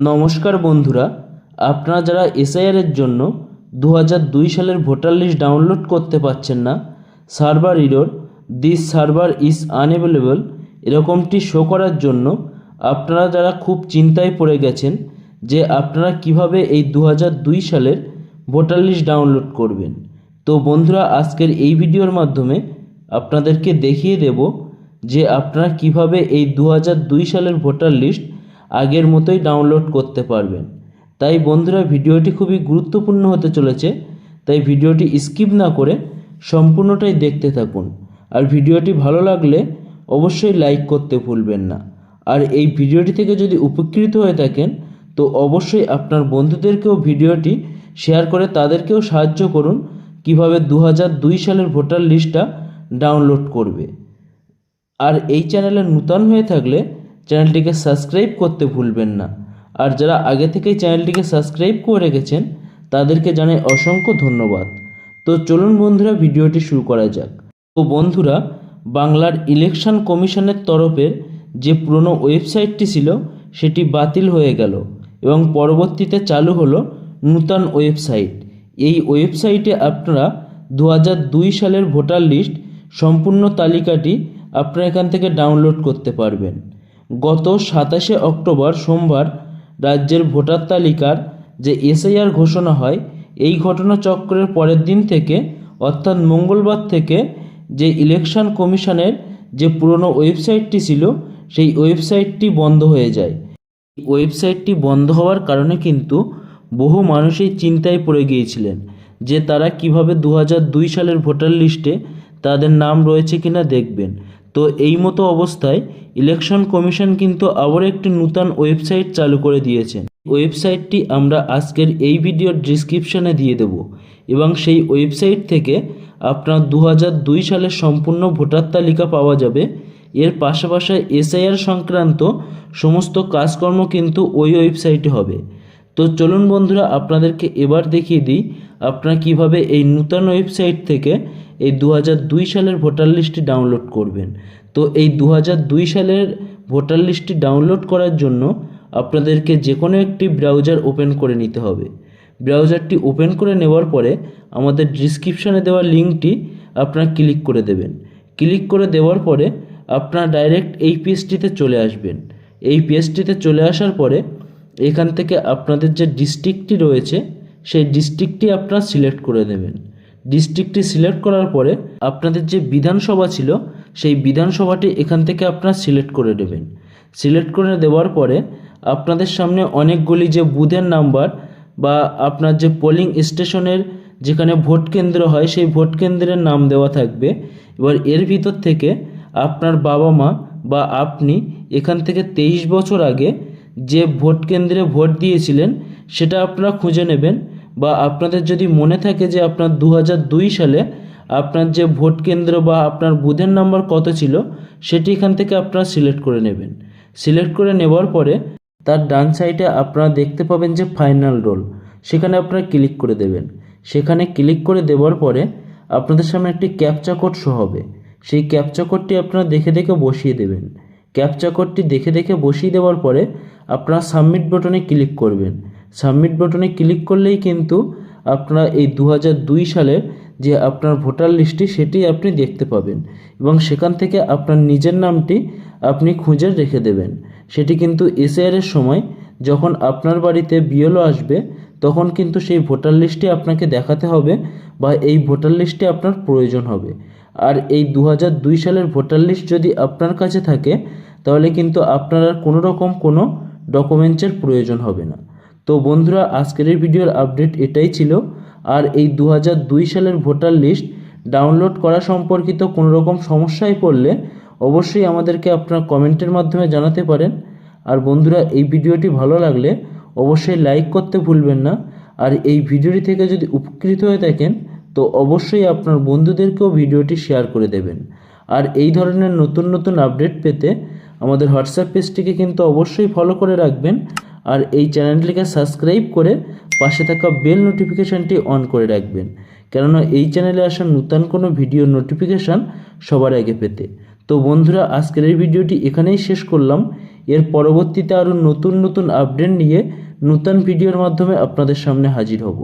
নমস্কার বন্ধুরা, আপনারা যারা এসআইআরের জন্য দু দুই সালের ভোটার লিস্ট ডাউনলোড করতে পারছেন না, server error this server is unavailable, এরকমটি show করার জন্য আপনারা যারা খুব চিন্তায় পড়ে গেছেন যে আপনারা কীভাবে এই দু দুই সালের ভোটার লিস্ট ডাউনলোড করবেন। তো বন্ধুরা, আজকের এই ভিডিওর মাধ্যমে আপনাদেরকে দেখিয়ে দেব যে আপনারা কীভাবে এই দু দুই সালের ভোটার লিস্ট আগের মতোই ডাউনলোড করতে পারবেন। তাই বন্ধুরা, ভিডিওটি খুবই গুরুত্বপূর্ণ হতে চলেছে, তাই ভিডিওটি স্কিপ না করে সম্পূর্ণটাই দেখতে থাকুন। আর ভিডিওটি ভালো লাগলে অবশ্যই লাইক করতে ভুলবেন না। আর এই ভিডিওটি থেকে যদি উপকৃত হয়ে থাকেন, তো অবশ্যই আপনার বন্ধুদেরকেও ভিডিওটি শেয়ার করে তাদেরকেও সাহায্য করুন, কীভাবে দু সালের ভোটার লিস্টটা ডাউনলোড করবে। আর এই চ্যানেলে নূতন হয়ে থাকলে চ্যানেলটিকে সাবস্ক্রাইব করতে ভুলবেন না। আর যারা আগে থেকেই চ্যানেলটিকে সাবস্ক্রাইব করে রেখেছেন, তাদেরকে জানাই অসংখ্য ধন্যবাদ। তো চলুন বন্ধুরা, ভিডিওটি শুরু করা যাক। তো বন্ধুরা, বাংলার ইলেকশন কমিশনের তরফের যে পুরনো ওয়েবসাইটটি ছিল, সেটি বাতিল হয়ে গেল এবং পরবর্তীতে চালু হলো নূতন ওয়েবসাইট। এই ওয়েবসাইটে আপনারা দু সালের ভোটার লিস্ট সম্পূর্ণ তালিকাটি আপনারা এখান থেকে ডাউনলোড করতে পারবেন। গত সাতাশে অক্টোবর সোমবার রাজ্যের ভোটার তালিকার যে এসআইআর ঘোষণা হয়, এই ঘটনাচক্রের পরের দিন থেকে, অর্থাৎ মঙ্গলবার থেকে, যে ইলেকশন কমিশনের যে পুরনো ওয়েবসাইটটি ছিল, সেই ওয়েবসাইটটি বন্ধ হয়ে যায়। ওয়েবসাইটটি বন্ধ হওয়ার কারণে কিন্তু বহু মানুষই চিন্তায় পড়ে গিয়েছিলেন যে তারা কীভাবে দু সালের ভোটার লিস্টে তাদের নাম রয়েছে কিনা দেখবেন। তো এই মতো অবস্থায় ইলেকশন কমিশন কিন্তু আবার একটি নূতন ওয়েবসাইট চালু করে দিয়েছে। ওয়েবসাইটটি আমরা আজকের এই ভিডিওর ডিসক্রিপশনে দিয়ে দেব এবং সেই ওয়েবসাইট থেকে আপনার দু সালের সম্পূর্ণ ভোটার তালিকা পাওয়া যাবে। এর পাশাপাশি এসআইআর সংক্রান্ত সমস্ত কাজকর্ম কিন্তু ওই ওয়েবসাইটে হবে। তো চলুন বন্ধুরা, আপনাদেরকে এবার দেখিয়ে দিই আপনারা কীভাবে এই নূতন ওয়েবসাইট থেকে এই দু সালের ভোটার লিস্টটি ডাউনলোড করবেন। তো এই দু সালের ভোটার লিস্টটি ডাউনলোড করার জন্য আপনাদেরকে যে কোনো একটি ব্রাউজার ওপেন করে নিতে হবে। ব্রাউজারটি ওপেন করে নেওয়ার পরে আমাদের ডিসক্রিপশনে দেওয়া লিঙ্কটি আপনারা ক্লিক করে দেবেন। ক্লিক করে দেওয়ার পরে আপনারা ডাইরেক্ট এই পেজটিতে চলে আসবেন। এই পেজটিতে চলে আসার পরে এখান থেকে আপনাদের যে ডিস্ট্রিক্টটি রয়েছে, সেই ডিস্ট্রিক্টটি আপনারা সিলেক্ট করে দেবেন। ডিস্ট্রিক্টটি সিলেক্ট করার পরে আপনাদের যে বিধানসভা ছিল, সেই বিধানসভাটি এখান থেকে আপনারা সিলেক্ট করে দেবেন। সিলেক্ট করে দেওয়ার পরে আপনাদের সামনে অনেকগুলি যে বুথের নাম্বার বা আপনার যে পোলিং স্টেশনের যেখানে ভোট কেন্দ্র হয়, সেই ভোট কেন্দ্রের নাম দেওয়া থাকবে। এবার এর ভিতর থেকে আপনার বাবা মা বা আপনি এখান থেকে তেইশ বছর আগে যে ভোট কেন্দ্রে ভোট দিয়েছিলেন, সেটা আপনারা খুঁজে নেবেন। বা আপনাদের যদি মনে থাকে যে আপনার দু সালে আপনার যে ভোট কেন্দ্র বা আপনার বুথের নাম্বার কত ছিল, সেটি এখান থেকে আপনারা সিলেক্ট করে নেবেন। সিলেক্ট করে নেওয়ার পরে তার ডান সাইডে আপনারা দেখতে পাবেন যে ফাইনাল রোল, সেখানে আপনারা ক্লিক করে দেবেন। সেখানে ক্লিক করে দেওয়ার পরে আপনাদের সামনে একটি ক্যাপচা কোড শো হবে। সেই ক্যাপচা কোডটি আপনারা দেখে দেখে বসিয়ে দেবেন। ক্যাপচা কোডটি দেখে দেখে বসিয়ে দেওয়ার পরে আপনারা সাবমিট বাটনে ক্লিক করবেন। সাবমিট বাটনে ক্লিক করলেই কিন্তু আপনারা এই দু দুই সালের যে আপনার ভোটার লিস্টটি, সেটি আপনি দেখতে পাবেন এবং সেখান থেকে আপনার নিজের নামটি আপনি খুঁজে রেখে দেবেন। সেটি কিন্তু এসআইআরের সময় যখন আপনার বাড়িতে বিএলও আসবে, তখন কিন্তু সেই ভোটার লিস্টটি আপনাকে দেখাতে হবে বা এই ভোটার লিস্টটি আপনার প্রয়োজন হবে। আর এই দু দুই সালের ভোটার লিস্ট যদি আপনার কাছে থাকে, তাহলে কিন্তু আপনার আর কোনো রকম কোনো ডকুমেন্টসের প্রয়োজন হবে না। তো বন্ধুরা, আজকের এই ভিডিওর আপডেট এটাই ছিল। আর এই দু সালের ভোটার লিস্ট ডাউনলোড করা সম্পর্কিত কোনো রকম সমস্যায় পড়লে অবশ্যই আমাদেরকে আপনার কমেন্টের মাধ্যমে জানাতে পারেন। আর বন্ধুরা, এই ভিডিওটি ভালো লাগলে অবশ্যই লাইক করতে ভুলবেন না। আর এই ভিডিওটি থেকে যদি উপকৃত হয়ে থাকেন, তো অবশ্যই আপনার বন্ধুদেরকেও ভিডিওটি শেয়ার করে দেবেন। আর এই ধরনের নতুন নতুন আপডেট পেতে আমাদের হোয়াটসঅ্যাপ পেজটিকে কিন্তু অবশ্যই ফলো করে রাখবেন। আর এই চ্যানেলটিকে সাবস্ক্রাইব করে পাশে থাকা বেল নোটিফিকেশানটি অন করে রাখবেন। কেননা এই চ্যানেলে আসা নূতন কোনো ভিডিও নোটিফিকেশান সবার আগে পেতে। তো বন্ধুরা, আজকের এই ভিডিওটি এখানেই শেষ করলাম। এর পরবর্তীতে আরও নতুন নতুন আপডেট নিয়ে নূতন ভিডিওর মাধ্যমে আপনাদের সামনে হাজির হব।